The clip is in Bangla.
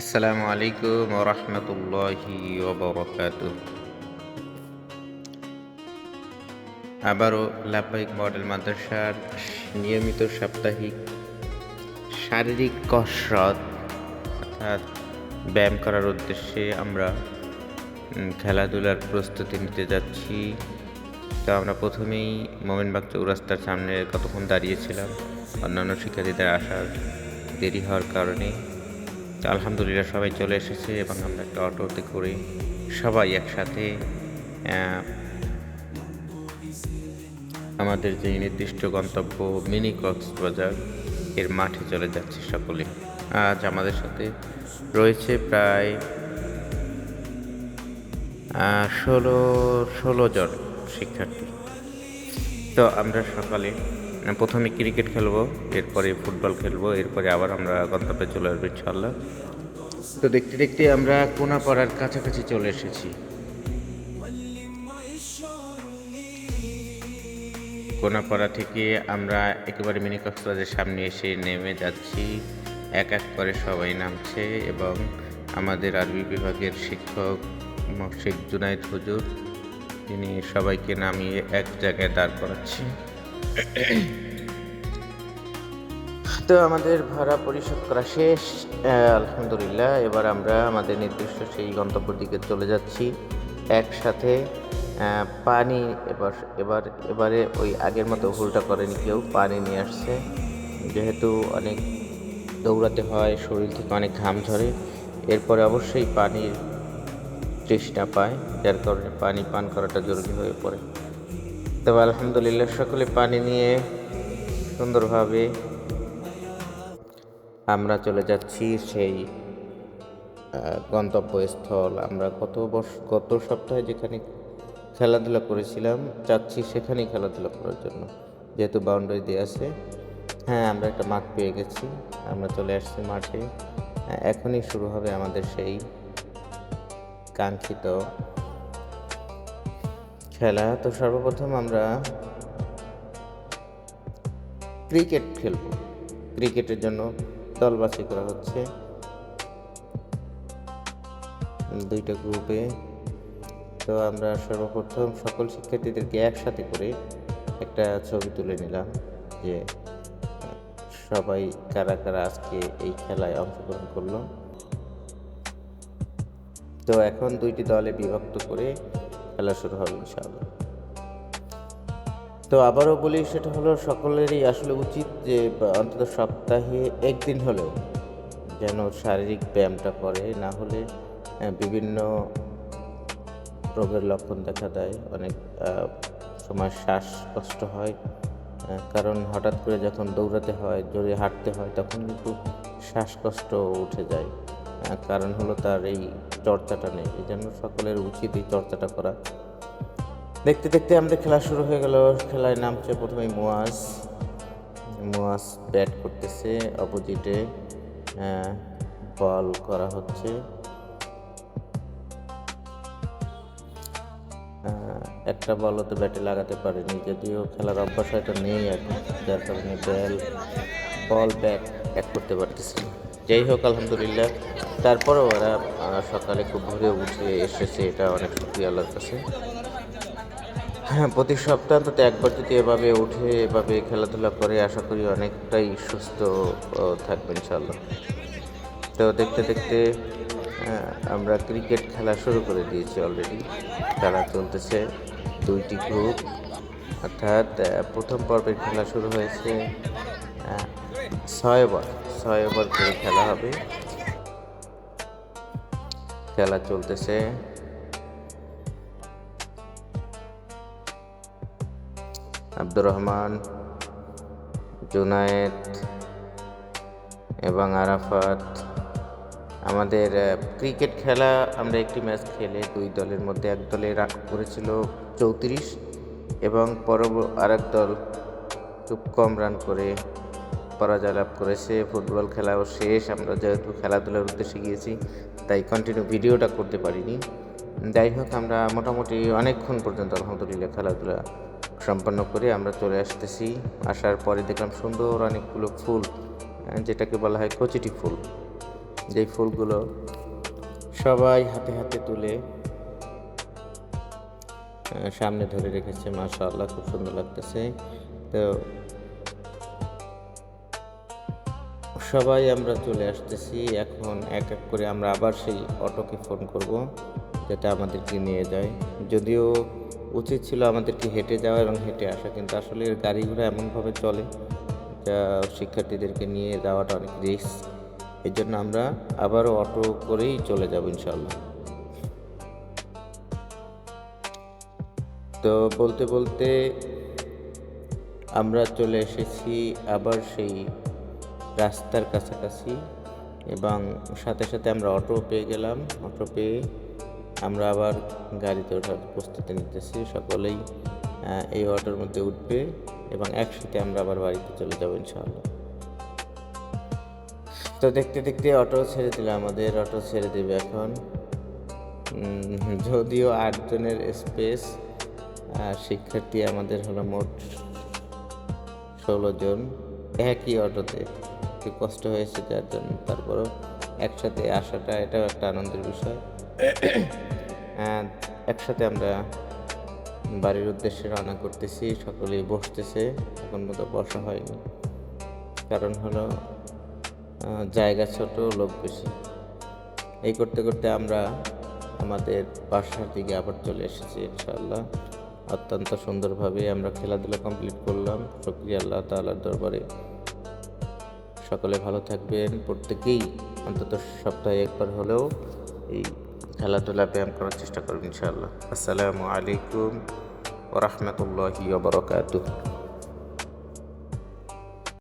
আসসালামু আলাইকুম রহমতুল্লাহি আবারও লাভবাহিক মডেল মাদ্রাসার নিয়মিত সাপ্তাহিক শারীরিক কসরত অর্থাৎ ব্যায়াম করার উদ্দেশ্যে আমরা খেলাধুলার প্রস্তুতি নিতে যাচ্ছি। তো আমরা প্রথমেই মোমিনবাগ চৌরাস্তার সামনে কতক্ষণ দাঁড়িয়েছিলাম, অন্যান্য শিক্ষার্থীদের আসার দেরি হওয়ার কারণে তো আলহামদুলিল্লাহ সবাই চলে এসেছে এবং আমরা একটা অটোতে করে সবাই একসাথে আমাদের যে নির্দিষ্ট গন্তব্য মিনি কক্সবাজার, এর মাঠে চলে যাচ্ছি সকলে। আজ আমাদের সাথে রয়েছে প্রায় ষোলো ষোলো জন শিক্ষার্থী। তো আমরা সকালে প্রথমে ক্রিকেট খেলব, এরপরে ফুটবল খেলব, এরপরে আবার আমরা গন্তব্যে চলে আসব ইনশাল্লাহ তো দেখতে দেখতে আমরা কোনাপাড়ার কাছাকাছি চলে এসেছি। কোনাপাড়া থেকে আমরা একেবারে মিনি কক্সবাজারের সামনে এসে নেমে যাচ্ছি। এক এক করে সবাই নামছে এবং আমাদের আরবি বিভাগের শিক্ষক শেখ জুনাইদ হুজুর, তিনি সবাইকে নামিয়ে এক জায়গায় দাঁড় করাচ্ছি তো আমাদের ভাড়া পরিশোধ করা শেষ। আলহামদুলিল্লাহ, এবার আমরা আমাদের নির্দিষ্ট সেই গন্তব্যের দিকে চলে যাচ্ছি। একসাথে পানি এবার এবার, এবারে ওই আগের মতো ভুলটা করেনি কেউ, পানি নিয়ে আসছে। যেহেতু অনেক দৌড়াতে হয়, শরীর থেকে অনেক ঘাম ঝরে এরপরে অবশ্যই পানির তৃষ্ণা পায়, যার কারণে পানি পান করাটা জরুরি হয়ে পড়ে। তবে আলহামদুলিল্লাহ, সকলে পানি নিয়ে সুন্দরভাবে আমরা চলে যাচ্ছি সেই গন্তব্যস্থল। আমরা গত বর্ষ, গত সপ্তাহে যেখানে খেলাধুলা করেছিলাম চাচ্ছি সেখানেই খেলাধুলা করার জন্য। যেহেতু বাউন্ডারি দিয়ে আছে হ্যাঁ আমরা একটা মাঠ পেয়ে গেছি। আমরা চলে আসছি মাঠে। এখনই শুরু হবে আমাদের সেই কাঙ্ক্ষিত খেলা, তো সর্বপ্রথম আমরা ক্রিকেট খেলব। ক্রিকেটের জন্য দল বাছাই করা হচ্ছে। দুইটা গ্রুপে তো আমরা সর্বপ্রথম সকল শিক্ষার্থীদেরকে একসাথে করে একটা ছবি তুলে নিলাম যে, সবাই কারা কারা আজকে এই খেলায় অংশগ্রহণ করল। তো এখন দুইটি দলে বিভক্ত করে খেলা শুরু হবে ইনশাআল্লাহ। তো আবারও বলি সেটা হলো সকলেরই আসলে উচিত যে অন্তত সপ্তাহে একদিন হলেও যেন শারীরিক ব্যায়ামটা করে, না হলে বিভিন্ন রোগের লক্ষণ দেখা দেয়, অনেক সময় শ্বাসকষ্ট হয় কারণ হঠাৎ করে যখন দৌড়াতে হয়, জোরে হাঁটতে হয়, তখন কিন্তু শ্বাসকষ্ট উঠে যায়। কারণ হলো তার এই চর্চাটা নেই। এই জন্য সকলের উচিত এই চর্চাটা করা। দেখতে দেখতে আমাদের খেলা শুরু হয়ে গেল। খেলায় নামছে প্রথমে মুয়াজ। মুয়াজ ব্যাট করতেছে অপোজিটে। বল করা হচ্ছে। একটা বলও তো ব্যাটে লাগাতে পারেনি, যদিও খেলার অভ্যাস হয়তো নেই এখন, যার কারণে ব্যাল, বল ব্যাট এক করতে পারতেছে না। যাই হোক, আলহামদুলিল্লাহ। তারপরেও ওরা সকালে খুব ভোরে উঠে এসেছে, এটা অনেক শুক্রিয়া আল্লাহর কাছে। হ্যাঁ প্রতি সপ্তাহে একবার যদি এভাবে উঠে, এভাবে খেলাধুলা করে, আশা করি অনেকটাই সুস্থ থাকবে ইনশাল্লাহ তো দেখতে দেখতে আমরা ক্রিকেট খেলা শুরু করে দিয়েছি অলরেডি খেলা চলতেছে দুইটি গ্রুপ অর্থাৎ প্রথম পর্বের খেলা শুরু হয়েছে ছয় ওভার ছয় ওভার করে খেলা হবে। খেলা চলতেছে। আব্দুর রহমান, জুনায়েদ এবং আরাফাত। আমাদের ক্রিকেট খেলা আমরা একটি ম্যাচ খেলে দুই দলের মধ্যে এক দলে রান করেছিল চৌত্রিশ এবং পরব, আরেক দল খুব কম রান করে পরাজয় লাভ করেছে, ফুটবল খেলাও শেষ। আমরা যেহেতু খেলাধুলার উদ্দেশ্যে গিয়েছি, তাই কন্টিনিউ ভিডিওটা করতে পারিনি। যাই হোক, আমরা মোটামুটি অনেকক্ষণ পর্যন্ত আলহামদুলিল্লাহ খেলাধুলা সম্পন্ন করে আমরা চলে আসতেছি। আসার পরে দেখলাম সুন্দর অনেকগুলো ফুল যেটাকে বলা হয় কচিটি ফুল। যেই ফুলগুলো সবাই হাতে হাতে তুলে সামনে ধরে রেখেছে। মাশাআল্লাহ, খুব সুন্দর লাগতেছে। তো সবাই আমরা চলে আসতেছি। এখন এক এক করে আমরা আবার সেই অটোকে ফোন করব যেটা আমাদেরকে নিয়ে যায়। যদিও উচিত ছিল আমাদেরকে হেঁটে যাওয়া এবং হেঁটে আসা, কিন্তু আসলে গাড়ি ঘোড়া এমনভাবে চলে যা শিক্ষার্থীদেরকে নিয়ে যাওয়াটা অনেক রিস্ক এই জন্য আমরা আবারও অটো করেই চলে যাব ইনশাল্লাহ তো বলতে বলতে আমরা চলে এসেছি আবার সেই রাস্তার কাছাকাছি এবং সাথে সাথে আমরা অটো পেয়ে গেলাম। অটো পেয়ে আমরা আবার গাড়িতে ওঠার প্রস্তুতি নিতেছি। সকলেই এই অটোর মধ্যে উঠবে এবং একসাথে আমরা আবার বাড়িতে চলে যাব ইনশাআল্লাহ। তো দেখতে দেখতে অটো ছেড়ে দিল আমাদের, অটো ছেড়ে দেবে এখন। যদিও আটজনের স্পেস শিক্ষার্থী আমাদের হলো মোট ষোলো জন একই অটোতে। একটু কষ্ট হয়েছে যার জন্য তারপরও একসাথে আসাটা এটাও একটা আনন্দের বিষয়। একসাথে আমরা বাড়ির উদ্দেশ্যে রওনা করতেছি, সকলেই বসতেছে, এখন মতো বসা হয়নি। কারণ হলো জায়গা ছোট, লোক বেশি। এই করতে করতে আমরা আমাদের বাসার দিকে আবার চলে এসেছি ইনশাআল্লাহ। অত্যন্ত সুন্দরভাবে আমরা খেলাধুলা কমপ্লিট করলাম। শুক্রিয়া আল্লাহ তাআলার দরবারে। সকলে ভালো থাকবেন। প্রত্যেকেই অন্তত সপ্তাহে একবার হলেও এই খেলাধুলা ব্যায়াম করার চেষ্টা করবেন ইনশাআল্লাহ। আসসালামু আলাইকুম ওরহমতুল্লাহি ওবরকাতুহ